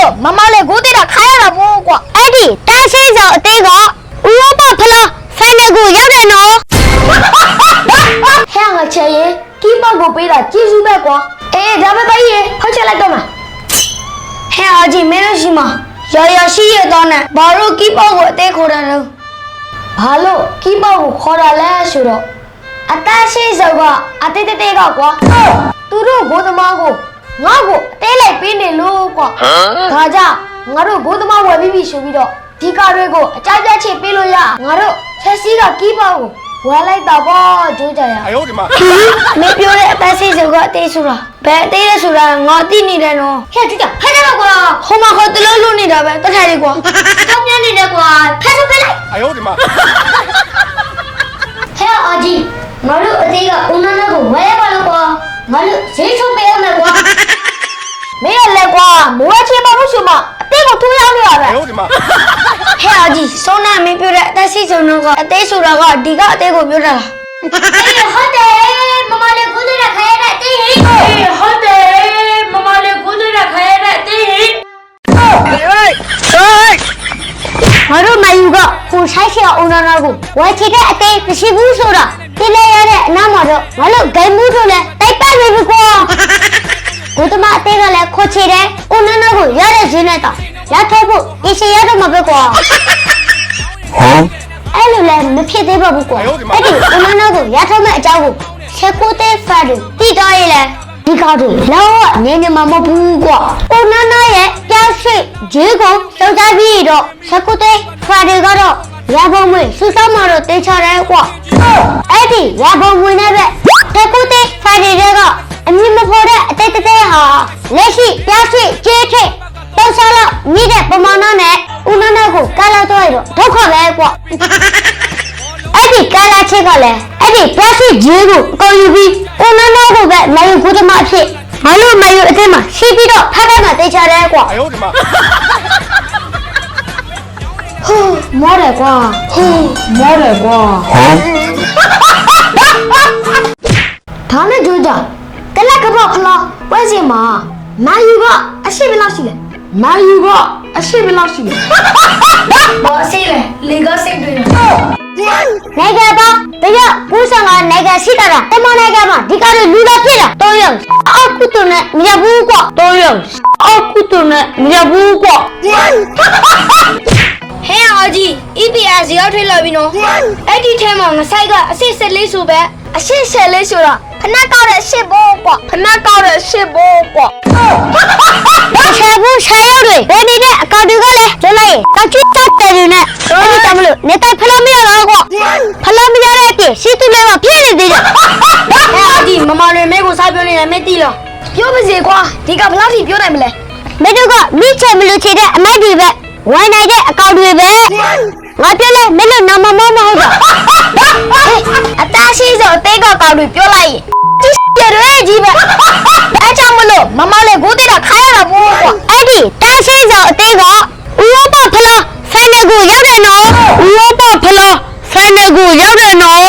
လို့မမလေးကိုတိတာခါရတာပေါ့ကွာအဲ့ဒီတန်းရှိစောအသေးကဥရောပဖလားဖိုင်နယ်ကိုရောက်တယ်နော်ဟဲ့ငါချေရင်ကီးပေါက်ကိုပေးတာကျေးဇူးပဲကွာအေးဒါပဲပဲရေဟောချက်လိုက်တော့မှာဟဲ့အကြီးမင်းတို့ရှိမှာရရရှိရတော့နဲ့ဘာလို့ကီးပေါက်ကိုအသေးခေါ်တာလဲဘာလို့ကီးပေါက်ကိုခေါ်တာလဲဆိုတော့အတန်းရှိစောကအသေးသေးကကွာသူတို့ဘိုးသမားကို ငါ့ကိုအသေးလိုက်ပေးနေလို့ကွာဒါကြငါတို့ဘိုးသမားဝယ်ပြီးပြီဆိုပြီးတော့ဒီကားတွေကိုအကြိုက်ကြိုက်ချေပေးလို့ရငါတို့ချက်စီးကကီးပါကိုဝယ်လိုက်တာပေါ့ဂျိုးကြရအယိုးဒီမှာမင်းပြောတဲ့အသက်စီးစုကအသေးဆိုတာဘယ်အသေးလဲဆိုတာငါသိနေတယ်နော်ဟဲ့ကြည့်ကြဖက်ကြတော့ကွာဟိုမှာခေါ်တလုံးလုံးနေတာပဲတခါလေးကွာကြောက်ပြနေတယ်ကွာဖက်ဆိုဖက်လိုက်အယိုးဒီမှာဟဲ့အကြီးငါတို့အသေးကဦးနန်းကိုဝယ်ရပါလို့ကွာငါတို့ဈေး လို့မအသေးကိုထိုးရောက်နေရပဲဟဲ့ဒီမှာဟဲ့အကြီးစောနာမင်းပြောတဲ့အသက်ရှိဆုံးတော့ကအသေးဆိုတာကဒီကအသေးကိုပြောတာလားဟုတ်တယ်မမလေးကိုလည်းခရဲတဲ့အသေးဟိဟုတ်တယ်မမလေးကိုလည်းခရဲတဲ့အသေးဟိဟေးဟေးမတို့မယူကကိုဆိုင်ဆရာအုံနာနာကိုဝိုင်ချတဲ့အသေးမရှိဘူးဆိုတာပြလဲရတဲ့အနားမှာတော့ငါတို့ဂိုင်းမှုတို့လည်းတိုက်ပတ်နေပြီကွာ ဒုသမအသေးကလည်းခုတ်ချတယ်ဦးနှနှကိုရတဲ့ရင်းနဲ့တော့ရထုတ်ဖို့အရှင်ရတော့မှာပဲကွာဟမ်အဲ့လိုလည်းမဖြစ်သေးပါဘူးကွာအဲ့ဒီဦးနှနှကိုရထုတ်မဲ့အကြောင်းကိုချက်ကိုတဲ့ဖတ်လို့တိတော်ရည်လဲဒီကောက်တို့လောက်ဝငင်းငင်းမမဘူးကွာဦးနှနှရဲ့ကြောက်ရှိဂျေးကိုစောက်ကြပြီးတော့ချက်ကိုတဲ့ဖတ်တွေကတော့ရဘုံဝင်စူးစမ်းမှတော့တေချတယ်ကွာအဲ့ဒီရဘုံဝင်တဲ့ဘက်ချက်ကိုတဲ့ဖတ်တွေကအမြင်မပေါ်တဲ့အတိတ် လက်ရှိပြားရှိကျေးထိတ်တောက်စားလို့မိတဲ့ပမာဏနဲ့ဦးနှောက်ကိုကာလာတော့ရတော့ဒုက္ခပဲကွအဲ့ဒီကာလာချစ်ကလည်းအဲ့ဒီပြားရှိကြီးကိုအကုန်ယူပြီးဦးနှောက်ကိုပဲမယူကိုတမအဖြစ်မလို့မယူအတင်းမှာရှိပြီးတော့ဖက်ဖက်မှာတေချာတယ်ကွဟုတ်တယ်မဟိုးမောတယ်ကွာဟိုးမောတယ်ကွာဟမ်ဒါနဲ့ကြိုးကြကလက်ကပေါက်ခလာပွဲစီမှာ မာယူကအရှိဘယ်လောက်ရှိလဲမာယူကအရှိဘယ်လောက်ရှိလဲဘောစီလေလေကစိတ်တွေနိုင်ငံပါတရဘူးဆန်ကနိုင်ငံရှိတာတမနိုင်ငံမှာဒီကားလူလာဖြစ်တာတော့ရအောက်ကုတုနဲ့မရဘူးကွာတော့ရအောက်ကုတုနဲ့မရဘူးကွာ ဟဲ့အာကြီး EPS ရောက်ထွေးလာပြီနော်အဲ့ဒီထဲမှာငဆိုင်ကအစစ်စစ်လေးဆိုပဲအရှစ်ရှယ်လေးဆိုတာဖနက်ကောက်တဲ့အရှစ်ဘောကွာဖနက်ကောက်တဲ့အရှစ်ဘောကွာရှယ်ဘူးရှယ်ရောက်တွေဘယ်နေတဲ့အကောင့်တွေကလည်းလွတ်လိုက်ရင်ကောက်ချစ်တတ်တယ်တွေနဲ့အဲ့ဒီတမလို့နေတိုင်းဖလားမရတော့ကွာဖလားမရတဲ့အပြင်စီတူလေးကပြည့်နေသေးတယ်ဟဲ့အာကြီးမမလေးမဲကိုစားပြောနေတယ်မဲတီးလားပြောပါစေကွာဒီကဘလောက်ထိပြောနိုင်မလဲမဲတို့ကမိချေမလို့ချေတဲ့အမိုက်တွေပဲ ဝိုင်းနိုင်တဲ့အကောင့်တွေပဲငါပြောလဲမင်းတို့နာမမောမဟုတ်တော့အသားရှိစောအသေးကကောင့်တွေပြောလိုက်ရင်ကြီးရရဲကြီးပဲအဲကြောင့်မလို့မမလေးကိုတိတာခါရတာပေါ့ကွာအဲ့ဒီတားရှိစောအသေးကဥရောပဖလားဖိုင်နယ်ကိုရောက်တယ်နော်ဥရောပဖလားဖိုင်နယ်ကိုရောက်တယ်နော်